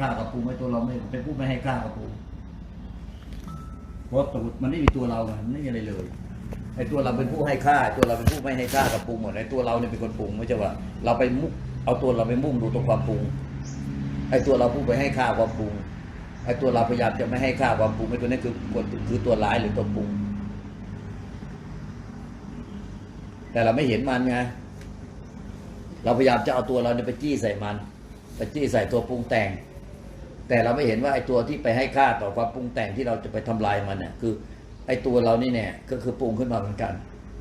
ฆ่ากับปรุงไอ้ตัวเราไม่เป็นผู้ไม่ให้ค่ากับปรุงเพราะตัวมันไม่มีตัวเราไงมันไม่มีอะไรเลยไอ้ตัวเราเป็นผู้ให้ค่า ตัวเราเป็นผู้ไม่ให้ค่ากับปรุงหมดไอ้ตัวเราเนี่ยเป็นคนปรุงไม่ใช่ว่า เราไปมุ่งเอาตัวเราไปมุ่งดูตรงความปรุงไอ้ตัวเราผู้ไปให้ค่าความปรุงไอ้ตัวเราพยายามจะไม่ให้ค่าความปรุงไอ้ตัวนี้คือคนคือตัวร้ายหรือตัวปรุง แต่เราไม่เห็นมันไงเราพยายามจะเอาตัวเราเนี่ยไปจี้ใส่มันไปจี้ใส่ตัวปรุงแต่ง แต่เราไม่เห็นว่าไอ้ตัวที่ไปให้ค่าต่อความปรุงแต่งที่เราจะไปทำลายมันเนี่ยคือ ไอ้ตัวเรานี่เนี่ยก็คือปรุงขึ้นมาเหมือนกัน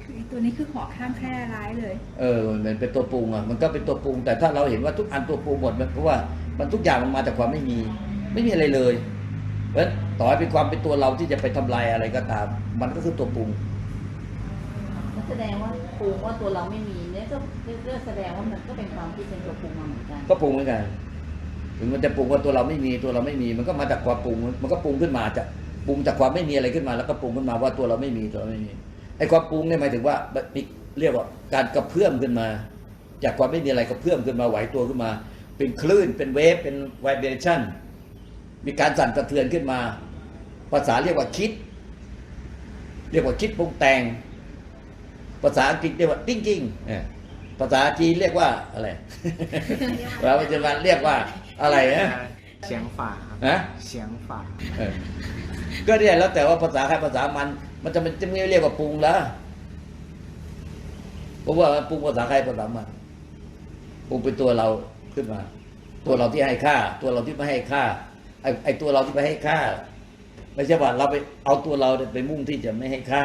คือไอ้ตัวนี้คือขอข้ามแค่ร้ายเลย เออ มันเป็นตัวปรุงอะ มันก็เป็นตัวปรุง แต่ถ้าเราเห็นว่าทุกอันตัวปรุงหมดมันเพราะว่ามันทุกอย่างมันมาจากความไม่มี ไม่มีอะไรเลยเพราะฉะนั้นต่อให้เป็นความเป็นตัวเราที่จะไปทำลายอะไรก็ตาม มันก็คือตัวปรุงนั่นแสดงว่าปรุงว่าตัวเราไม่มีเนี่ยก็เรื่องแสดงว่ามันก็เป็นความที่เป็นตัวปรุงมาเหมือนกัน ก็ปรุงเหมือนกัน ถึงมันจะปรุงว่าตัวเราไม่มีตัวเราไม่มี มันก็มาจากความปรุง มันก็ปรุงขึ้นมาจากปรุงจากความไม่มีอะไรขึ้นมา แล้วก็ปรุงขึ้นมาว่าตัวเราไม่มีตัวเราไม่มีไอ้ความปรุงเนี่ยหมายถึงว่ามีเรียกว่าการกระเพื่อมขึ้นมา จากความไม่มีอะไรกระเพื่อมขึ้นมาไหวตัวขึ้นมา เป็นคลื่นเป็นเวฟเป็นไวเบรชั่นมีการสั่นสะเทือนขึ้นมา ภาษาเรียกว่าคิด เรียกว่าคิดปรุงแต่ง ภาษาอังกฤษเรียกว่า thinking เออภาษาจีนเรียกว่าอะไรเราปัจจุบันเรียกว่า อะไรนะเสียงฝาครับฮะเสียงฝาเออก็เนี่ยแล้วแต่ว่าภาษาใครภาษามัน มันจะมันจะไม่เรียกว่าปรุงแล้วเพราะว่ามันปรุงภาษาใครภาษามันปรุงเป็นตัวเราขึ้นมา ตัวเราที่ให้ค่า ตัวเราที่ไม่ให้ค่าไอ้ไอ้ตัวเราที่ไม่ให้ค่า ไม่ใช่ว่าเราไปเอาตัวเราไปมุ่งที่จะไม่ให้ค่า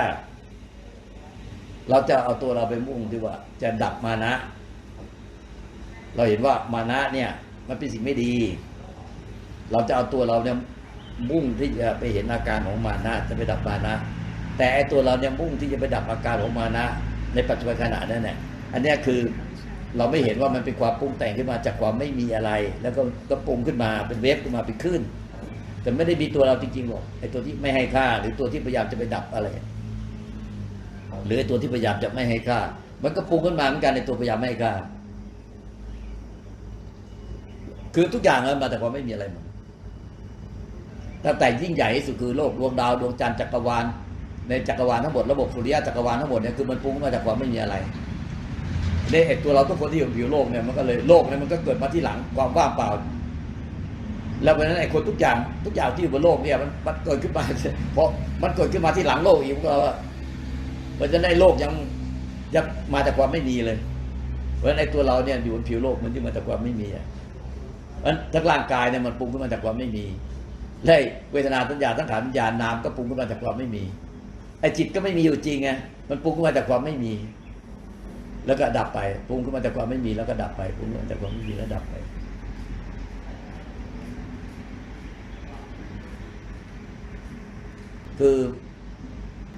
เราจะเอาตัวเราไปมุ่งที่ว่า จะดับมานะ เราเห็นว่ามานะเนี่ย มันเป็นสิ่งไม่ดี เราจะเอาตัวเราเนี่ยมุ่งที่จะไปเห็นอาการของมานะจะไปดับมานะ แต่ไอ้ตัวเราเนี่ยมุ่งที่จะไปดับอาการของมานะ ในปัจจุบันขณะนั้นเนี่ยอันนี้คือเราไม่เห็นว่ามันเป็นความปรุงแต่งขึ้นมาจากความไม่มีอะไร แล้วก็ก็ปรุงขึ้นมาเป็นเวฟขึ้นมาเป็นคลื่นแต่ไม่ได้มีตัวเราจริงๆหรอกไอ้ตัวที่ไม่ให้ค่า หรือตัวที่พยายามจะไปดับอะไร หรือตัวที่พยายามจะไม่ให้ค่า มันก็ปรุงขึ้นมาเหมือนกันในตัวพยายามไม่ให้ค่า คือทุกอย่างมันมาจากความไม่มีอะไรหมดตั้งแต่ยิ่งใหญ่ที่สุดคือโลกดวงดาวดวงจันทร์จักรวาลในจักรวาลทั้งหมดระบบสุริยะจักรวาลทั้งหมดเนี่ยคือมันปรุงมาจากความไม่มีอะไรเนี่ยไอ้ตัวเราทุกคนที่อยู่ผิวโลกเนี่ยมันก็เลยโลกเนี่ยมันก็เกิดมาที่หลังความว่างเปล่า แล้วเพราะนั้นไอ้คนทุกอย่างทุกอย่างที่อยู่บนโลกเนี่ยมันมันเกิดขึ้นมาเพราะมันเกิดขึ้นมาที่หลังโลกอีกมันก็เพราะฉะนั้นไอ้โลกยังยังมาจากความไม่มีเลย เพราะฉะนั้นไอ้ตัวเราเนี่ยอยู่บนผิวโลกมันที่มาจากความไม่มีอะ เพราะฉะนั้นทั้งร่างกายเนี่ยมันปรุงขึ้นมาจากความไม่มีและเวทนาสัญญาสังขารวิญญาณนามก็ปรุงขึ้นมาจากความไม่มีไอ้จิตก็ไม่มีอยู่จริงไงมันปรุงขึ้นมาจากความไม่มี แล้วก็ดับไปปรุงขึ้นมาจากความไม่มีแล้วก็ดับไปปรุงขึ้นมาจากความไม่มีแล้วดับไปคือ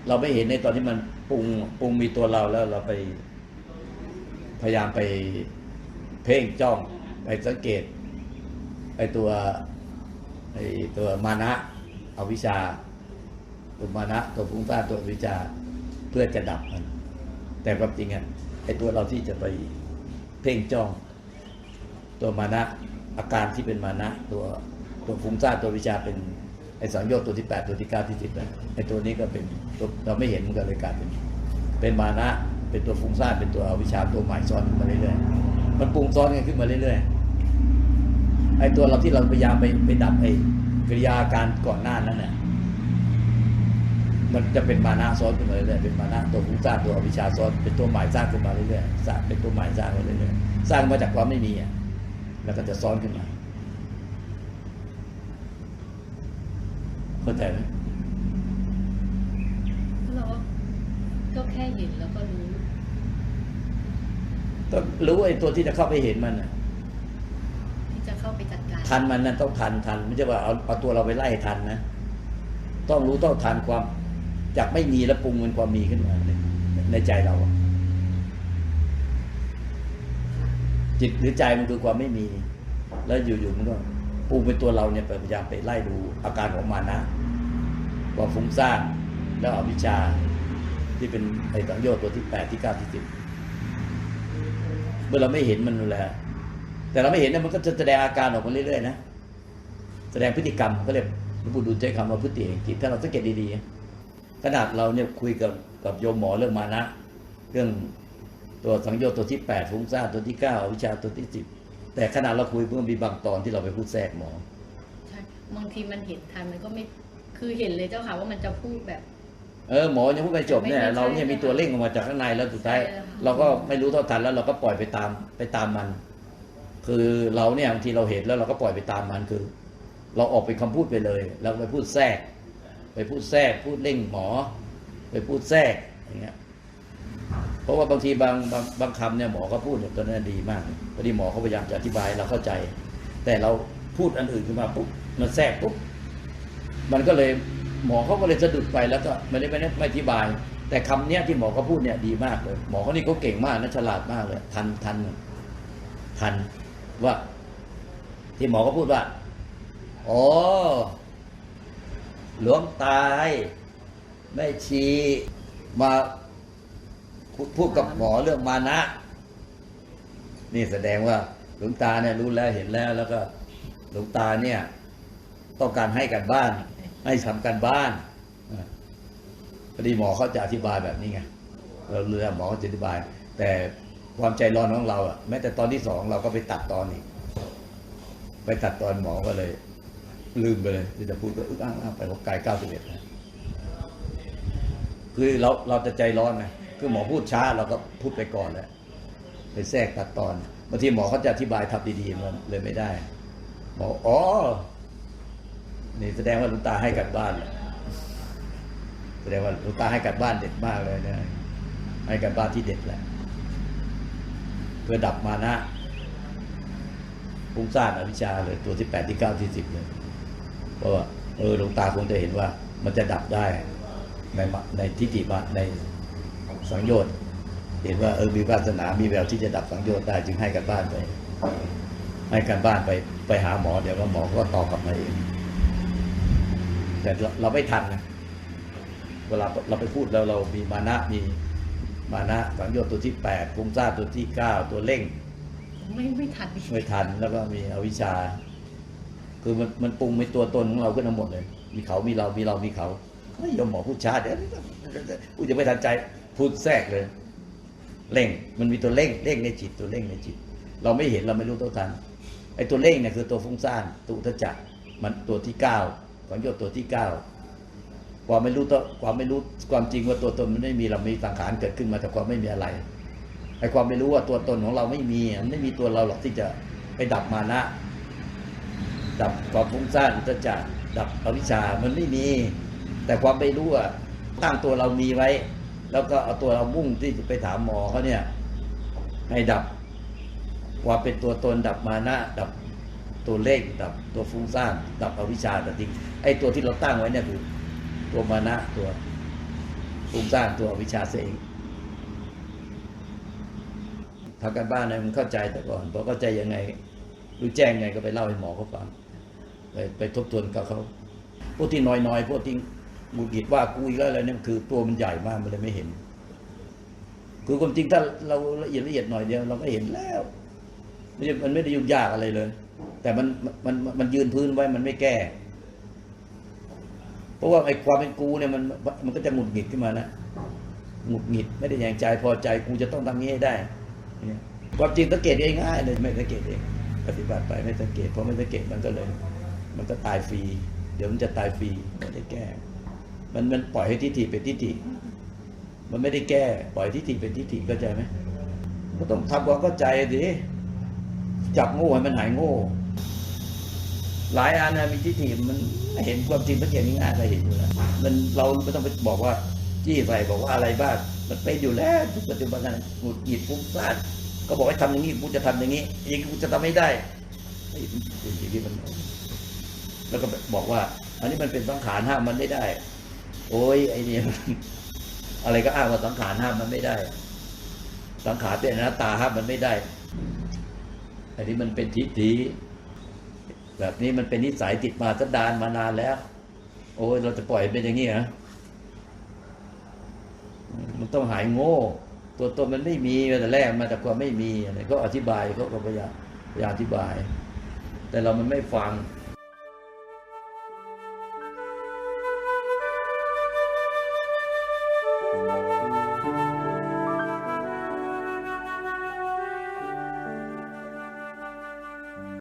เราไม่เห็นในตอนที่มันปรุงปรุงมีตัวเราแล้วเราไปพยายามไปเพ่งจ้องไปสังเกต ไอตัวไอตัวมานะเอาวิชาตัวมานะตัวฟุ้งซ่านตัววิชาเพื่อจะดับมัน แต่ความจริงอะไอตัวเราที่จะไปเพ่งจ้อง ตัวมานะอาการที่เป็นมานะตัวตัวฟุ้งซ่านตัววิชาเป็นไอสังโยชน์ตัวที่แปดตัวที่เก้าที่สิบนะไอตัวนี้ก็เป็นตัวเราไม่เห็นมันก็เลยกลายเป็นเป็นมานะเป็นตัวฟุ้งซ่านเป็นตัวอวิชชาตัวใหม่ซ้อนมาเรื่อยๆมันปรุงซ้อนกันขึ้นมาเรื่อยๆ ไอ้ตัวเราที่เราพยายามไปไปดับไอ้กิริยาการก่อนหน้านั้นน่ะมันจะเป็นมานะซ้อนขึ้นมาเรื่อยๆเป็นมานะตัวฟุ้งซ่านตัวอวิชชาซ้อนเป็นตัวใหม่สร้างขึ้นมาเรื่อยๆสร้างเป็นตัวใหม่สร้างมาเรื่อยๆสร้างมาจากความไม่มีอะแล้วก็จะซ้อนขึ้นมาเข้าใจไหมเราก็แค่เห็นแล้วก็รู้ต้องรู้ไอ้ตัวที่จะเข้าไปเห็นมันน่ะที่จะ เข้าไปจัดการทันมันนะต้องทันทันไม่ใช่ว่าเอาเอาตัวเราไปไล่ทันนะ ต้องรู้ต้องทันความ จากไม่มีแล้วปรุงเป็นความมีขึ้นมาในใจเรา จิตหรือใจมันคือความไม่มี แล้วอยู่ๆมันก็ปรุงเป็นตัวเราเนี่ยพยายามไปไล่ดูอาการของมานนะความฟุ้งซ่านแล้วอวิชชาที่เป็นไอ้สังโยชน์ตัวที่แปดที่เก้าที่สิบเมื่อเราไม่เห็นมันนั่นแหละ แต่เราไม่เห็นนะมันก็จะแสดงอาการออกมาเรื่อยๆนะแสดงพฤติกรรมก็เรียกหลวงปู่ดูลใช้คำว่าพฤติแห่งจิตถ้าเราสังเกตดีๆขนาดเราเนี่ยคุยกับกับโยมหมอเรื่องมานะเรื่องตัวสังโยชน์ตัวที่แปดฟุ้งซ่านตัวที่เก้าอวิชชาตัวที่สิบแต่ขนาดเราคุยเพิ่มมีบางตอนที่เราไปพูดแทรกหมอใช่บางทีมันเห็นทันมันก็ไม่คือเห็นเลยเจ้าค่ะว่ามันจะพูดแบบเออหมอยังพูดไม่จบเนี่ยไม่ไม่ใช่เราเนี่ยมีตัวเร่งออกมาจากข้างในแล้วสุดท้ายใช่เลยค่ะเราก็ไม่รู้เท่าทันแล้วเราก็ปล่อยไปตามไปตามมัน คือเราเนี่ยบางทีเราเห็นแล้วเราก็ปล่อยไปตามมันคือ เราออกไปคำพูดไปเลยเราไปพูดแทรก ไปพูดแทรกพูดเร่งหมอ ไปพูดแทรกอย่างเงี้ยเพราะว่าบางทีบางบางบางคำเนี่ยหมอก็พูดเนี่ยตอนนั้นดีมากพอดีหมอเขาพยายามจะอธิบายเราเข้าใจ แต่เราพูดอันอื่นขึ้นมาปุ๊บมันแทรกปุ๊บมันก็เลยหมอเขาก็เลยสะดุดไปแล้วก็ไม่ได้ไม่ได้ไม่อธิบาย แต่คำเนี้ยที่หมอเขาพูดเนี่ยดีมากเลย หมอเขานี่เขาเก่งมากนะฉลาดมากเลย ทันทันทัน ว่า ที่หมอเขาพูดว่าอ๋อหลวงตายแม่ชีมาพูดกับหมอเรื่องมานะ นี่แสดงว่าหลวงตาเนี่ยรู้แล้วเห็นแล้วแล้วก็หลวงตาเนี่ย ต้องการให้กันบ้าน ให้ทำกันบ้านพอดีหมอเขาจะอธิบายแบบนี้ไงเราเรือหมอเขาจะอธิบาย แต่ ความใจร้อนของเราอะแม้แต่ตอนที่สองเราก็ไปตัดตอนอีก ไปตัดตอนหมอก็เลย ลืมไปเลยที่จะพูดก็อึ้งอ้างไปว่าไกลเก้าสิบเอ็ดนะคือเราเราจะใจร้อนไงคือหมอพูดช้าเราก็พูดไปก่อนแล้วไปแทรกตัดตอนบางทีหมอเขาจะอธิบายทับดีๆมันเลยไม่ได้หมออ๋อนี่แสดงว่าลุงตาให้กันบ้านแสดงว่าลุงตาให้กันบ้านเด็ดมากเลยนะให้กันบ้านที่เด็ดแหละ เพื่อดับมานะฟุ้งซ่านอวิชชาเลยตัวที่แปดที่เก้าที่สิบเลยเพราะว่าเออหลวงตาคงจะเห็นว่า มันจะดับได้ในในทิฏฐิมาในสังโยชน์เห็นว่าเออมีวาสนา มีแววที่จะดับสังโยชน์ได้จึงให้กันบ้านไป ให้กันบ้านไปไปหาหมอเดี๋ยวก็หมอก็ตอบกลับมาเอง แต่เราเราไม่ทันนะเวลาเราไปพูดแล้วเรามีมานะมี มานะสังโยชน์ตัวที่แปดภูมิซ่านตัวที่เก้าตัวเร่ง ไม่ไม่ทันอีกไม่ทันแล้วก็มีอวิชชา คือมันมันปรุงในตัวตนของเราขึ้นมาหมดเลย มีเขามีเรามีเรามีเขาเฮ้ยยมหมอพูดช้าเดี๋ยวพูดจะไม่ทันใจพูดแทรกเลย เร่ง มันมีตัวเร่งเร่งในจิตตัวเร่งในจิต เราไม่เห็นเราไม่รู้เท่าทันไอ้ตัวเร่งเนี่ยคือตัวฟุ้งซ่านตัวอุทจักรมันตัวที่เก้าสังโยชน์ตัวที่เก้า ความไม่รู้ตัวความไม่รู้ความจริงว่าตัวตนมันไม่มีเรามีสังขารเกิดขึ้นมาแต่ความไม่มีอะไรไอ้ความไม่รู้ว่าตัวตนของเราไม่มีมันไม่มีตัวเราหรอกที่จะไปดับมานะ ดับความฟุ้งซ่านอุตจักดับอวิชชามันไม่มี แต่ความไม่รู้อะตั้งตัวเรามีไว้ แล้วก็เอาตัวเรามุ่งที่จะไปถามหมอเขาเนี่ย ให้ดับความเป็นตัวตนดับมานะ ดับตัวเลขดับตัวฟุ้งซ่านดับอวิชชาแต่จริงไอ้ตัวที่เราตั้งไว้เนี่ยคือ ตัวมานะตัวฟุ้งซ่านตัววิชาเสียเองทำกันบ้านนะมันเข้าใจแต่ก่อนพอเข้าใจยังไงรู้แจ้งไงก็ไปเล่าให้หมอเขาฟังไปไปทบทวนกับเขาพวกที่น้อยๆพวกที่หงุดหงิดว่ากูอีกแล้วอะไรเนี่ยคือตัวมันใหญ่มากมันเลยไม่เห็น คือความจริงถ้าเราละเอียดละเอียดหน่อยเดียวเราก็เห็นแล้วไม่ใช่มันไม่ได้ยุ่งยากอะไรเลย แต่มันมันมันมันยืนพื้นไว้มันไม่แก้ เพราะว่าไอ้ความเป็นกูเนี่ยมันมันก็จะหงุดหงิดขึ้นมานะหงุดหงิดไม่ได้อย่างใจพอใจกูจะต้องทำนี้ให้ได้ความจริงสังเกตง่ายเลยไม่สังเกตเองปฏิบัติไปไม่สังเกตเพราะไม่สังเกตมันก็เลย มันก็ตายฟรีเดี๋ยวมันจะตายฟรีไม่ได้แก้ มันมันปล่อยให้ทิฏฐิเป็นทิฏฐิมันไม่ได้แก้ ปล่อยทิฏฐิเป็นทิฏฐิเข้าใจไหมก็ต้องทำความเข้าใจดิจับโง่ให้มันหายโง่ หลายอันนะมีทิฏฐิมันเห็นความจริงสังเกตง่ายๆเราเห็นอยู่แล้วมันเราไม่ต้องไปบอกว่าจี้ใส่บอกว่าอะไรบ้างมันเป็นอยู่แล้วทุกปัจจุบันนั้นหงุดหงิดฟุ้งซ่านก็บอกให้ทำอย่างนี้กูจะทำอย่างนี้อย่างนี้กูจะทำไม่ได้อย่างนี้มันแล้วก็บอกว่า อันนี้มันเป็นสังขารห้ามมันไม่ได้ โอ้ยไอ้นี่อะไรก็อ้างว่าสังขารห้ามมันไม่ได้ สังขารเป็นอนัตตาห้ามมันไม่ได้ อันนี้มันเป็นทิฏฐิ แบบนี้มันเป็นนิสัยติดมาสันดานมานานแล้ว โอ้ยเราจะปล่อยเป็นอย่างนี้เหรอมันต้องหายโง่ ตัวตนมันไม่มีแต่แรกมาจากความไม่มีอะไรก็อธิบายเขาก็พยายามอธิบาย แต่เรามันไม่ฟัง